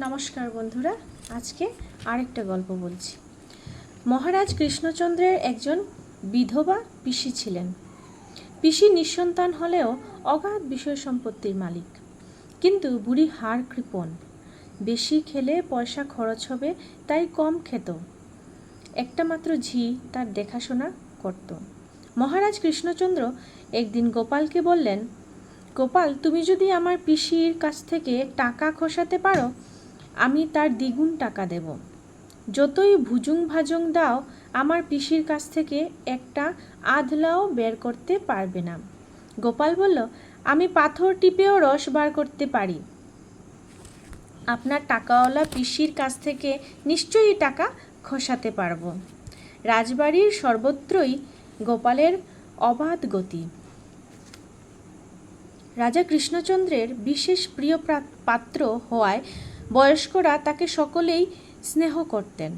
নমস্কার বন্ধুরা, আজকে আরেকটা গল্প বলছি। মহারাজ কৃষ্ণচন্দ্রের একজন বিধবা পিসি ছিলেন। পিসি নিঃসন্তান হলেও অগাধ বিষয় সম্পত্তির মালিক। কিন্তু বুড়ি হাড় কৃপণ। বেশি খেলে পয়সা খরচ হবে, তাই কম খেত। একটা মাত্র ঝি তার দেখাশোনা করত। মহারাজ কৃষ্ণচন্দ্র একদিন গোপালকে বললেন, গোপাল, তুমি যদি আমার পিসির কাছ থেকে টাকা খসাতে পারো আমি তার দ্বিগুণ টাকা দেব। যতই ভুজুং ভাজং দাও, আমার পিসির কাছ থেকে একটা আধলাও বের করতে পারবে না। গোপাল বলল, আমি পাথর টিপেও রস বার করতে পারি। আপনার টাকাওয়ালা পিসির কাছ থেকে নিশ্চয়ই টাকা খসাতে পারব। রাজবাড়ির সর্বত্রই গোপালের অবাধ গতি। রাজা কৃষ্ণচন্দ্রের বিশেষ প্রিয় পাত্র হওয়ায় বয়স্করা তাকে সকলেই স্নেহ করতেন।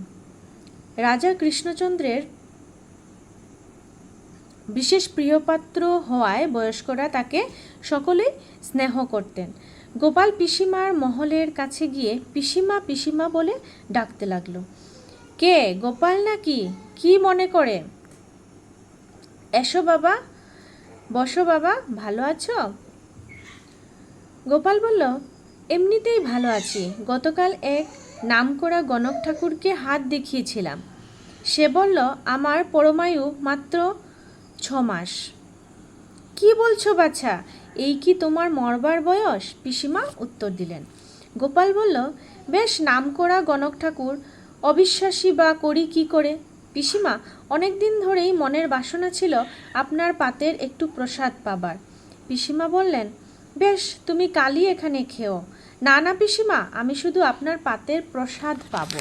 রাজা কৃষ্ণচন্দ্রের বিশেষ প্রিয়পাত্র হওয়ায় বয়স্করা তাকে সকলেই স্নেহ করতেন। গোপাল পিসিমার মহলের কাছে গিয়ে পিসিমা পিসিমা বলে ডাকতে লাগল, কে, গোপাল নাকি? কি মনে করে? এসো বাবা, বসো বাবা, ভালো আছো? গোপাল বলল এমনিতেই ভালো আছি। গতকাল এক নামকরা গণক ঠাকুরকে হাত দেখিয়েছিলাম। সে বলল, আমার পরমায়ু মাত্র ছ মাস। কি বলছো বাছা? এই কি তোমার মরবার বয়স? পিসিমা উত্তর দিলেন। গোপাল বলল, বেশ, নামকরা গণক ঠাকুর, অবিশ্বাসী বা করি কি করে? পিসিমা, অনেক দিন ধরেই মনের বাসনা ছিল আপনার পাতের একটু প্রসাদ পাবার। পিসিমা বললেন বেশ, তুমি কালই এখানে খেও। না না পিসিমা, আমি শুধু আপনার পাতের প্রসাদ পাব।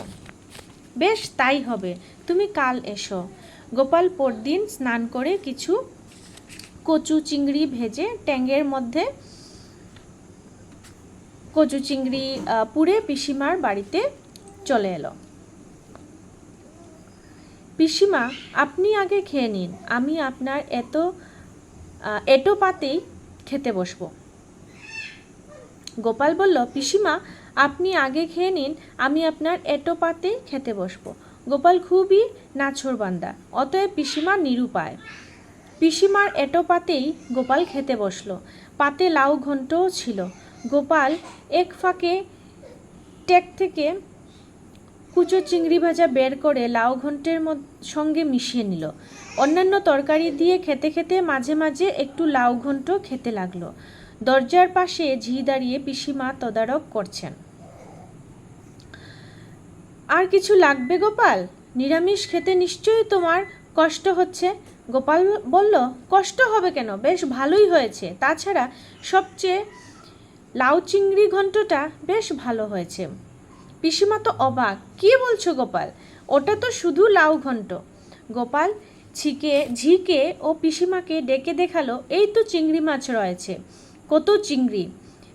বেশ, তাই হবে। তুমি কাল এসো। গোপাল পরদিন স্নান করে কিছু কচু চিংড়ি ভেজে ট্যাঙ্গের মধ্যে কচু চিংড়ি পুড়ে পিসিমার বাড়িতে চলে এলো। পিসিমা, আপনি আগে খেয়ে নিন। আমি আপনার এত এটো পাতেই খেতে বসবো। গোপাল বলল, পিসিমা, আপনি আগে খেয়ে নিন, আমি আপনার এটো পাতেই খেতে বসবো। গোপাল খুবই নাছোড়বান্দা, অতএব পিসিমা নিরুপায়। পিসিমার এটো পাতেই গোপাল খেতে বসল, পাতে লাউ ঘন্টও ছিল। গোপাল এক ফাঁকে টেক থেকে কুচো চিংড়ি ভাজা বের করে লাউ ঘন্টের সঙ্গে মিশিয়ে নিল। অন্যান্য তরকারি দিয়ে খেতে খেতে মাঝে মাঝে একটু লাউ ঘন্ট খেতে লাগল। দরজার পাশে ঝি দাঁড়িয়ে পিসিমা তদারক করছেন। আর কিছু লাগবে গোপাল? নিরামিষ খেতে নিশ্চয়ই তোমার কষ্ট হচ্ছে? গোপাল বলল, কষ্ট হবে কেন? বেশ ভালোই হয়েছে। তাছাড়া সবচেয়ে লাউ চিংড়ি ঘন্টটা বেশ ভালো হয়েছে। পিসিমা তো অবাক। কি বলছো গোপাল? ওটা তো শুধু লাউ ঘন্ট। গোপাল ছিকে ঝিকে ও পিসিমাকে ডেকে দেখাল, এই তো চিংড়ি মাছ রয়েছে। কত চিংড়ি?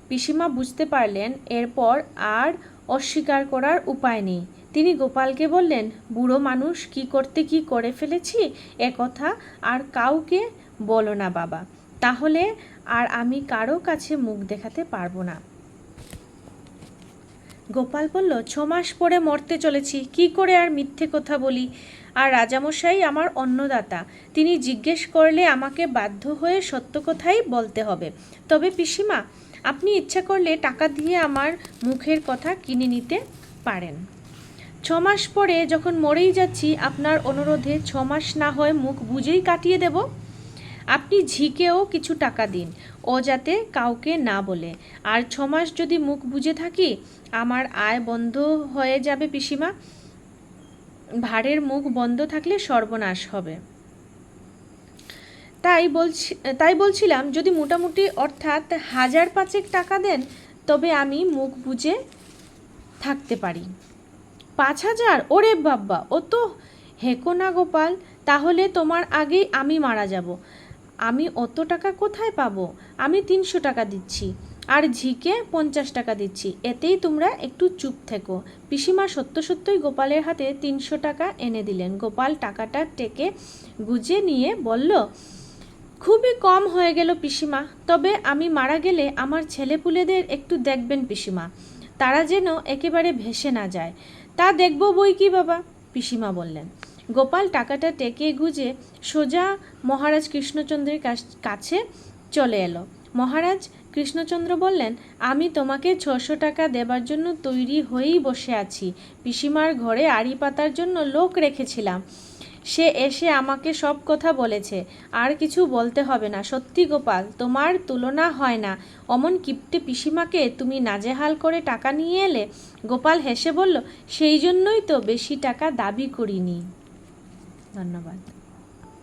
পিসিমা বুঝতে পারলেন, এরপর আর অস্বীকার করার উপায় নেই। তিনি গোপালকে বললেন, বুড়ো মানুষ, কি করতে কি করে ফেলেছি? এ কথা আর কাউকে বলো না বাবা। তাহলে আর আমি কারও কাছে মুখ দেখাতে পারব না। গোপাল বলল, ছ মাস পরে মরতে চলেছি। কি করে আর মিথ্যে কথা বলি? আর রাজামশাই আমার অন্নদাতা। তিনি জিজ্ঞেস করলে আমাকে বাধ্য হয়ে সত্য কথাই বলতে হবে। তবে পিসিমা, আপনি ইচ্ছা করলে টাকা দিয়ে আমার মুখের কথা কিনে নিতে পারেন। ছ মাস পরে যখন মরেই যাচ্ছি, আপনার অনুরোধে ছ মাস না হয় মুখ বুঝেই কাটিয়ে দেব। আপনি ঝিকেও কিছু টাকা দিন, ও যাতে কাউকে না বলে। আর ছ মাস যদি মুখ বুঝে থাকি, আমার আয় বন্ধ হয়ে যাবে পিসিমা। ভাড়ের মুখ বন্ধ থাকলে সর্বনাশ হবে। তাই বলছি, তাই বলছিলাম, যদি মোটামুটি অর্থাৎ হাজার পাঁচেক টাকা দেন, তবে আমি মুখ বুঝে থাকতে পারি। পাঁচ হাজার? ওরে বাব্বা, ও তো হেকো না গোপাল, তাহলে তোমার আগেই আমি মারা যাব। আমি অত টাকা কোথায় পাবো? আমি তিনশো টাকা দিচ্ছি। আর ঝিকে পঞ্চাশ টাকা দিচ্ছি। এতেই তোমরা একটু চুপ থেকো। পিসিমা সত্য সত্যই গোপালের হাতে তিনশো টাকা এনে দিলেন। গোপাল টাকাটা টেকে গুজে নিয়ে বলল, খুবই কম হয়ে গেল পিসিমা, তবে আমি মারা গেলে আমার ছেলেপুলেদের একটু দেখবেন পিসিমা। তারা যেন একেবারে ভেসে না যায়। তা দেখব বই কি বাবা? পিসিমা বললেন। গোপাল টাকাটা টেকে গুজে সোজা মহারাজ কৃষ্ণচন্দ্রের কাছ- কাছে চলে এলো। মহারাজ কৃষ্ণচন্দ্র বললেন, আমি তোমাকে ছশো টাকা দেবার জন্য তৈরি হয়েই বসে আছি। পিসিমার ঘরে আড়ি পাতার জন্য লোক রেখেছিলাম। সে এসে আমাকে সব কথা বলেছে। আর কিছু বলতে হবে না। সত্যি গোপাল, তোমার তুলনা হয় না। অমন কিপ্টে পিসিমাকে তুমি নাজেহাল করে টাকা নিয়ে এলে? গোপাল হেসে বলল, সেই জন্যই তো বেশি টাকা দাবি করিনি। ধন্যবাদ।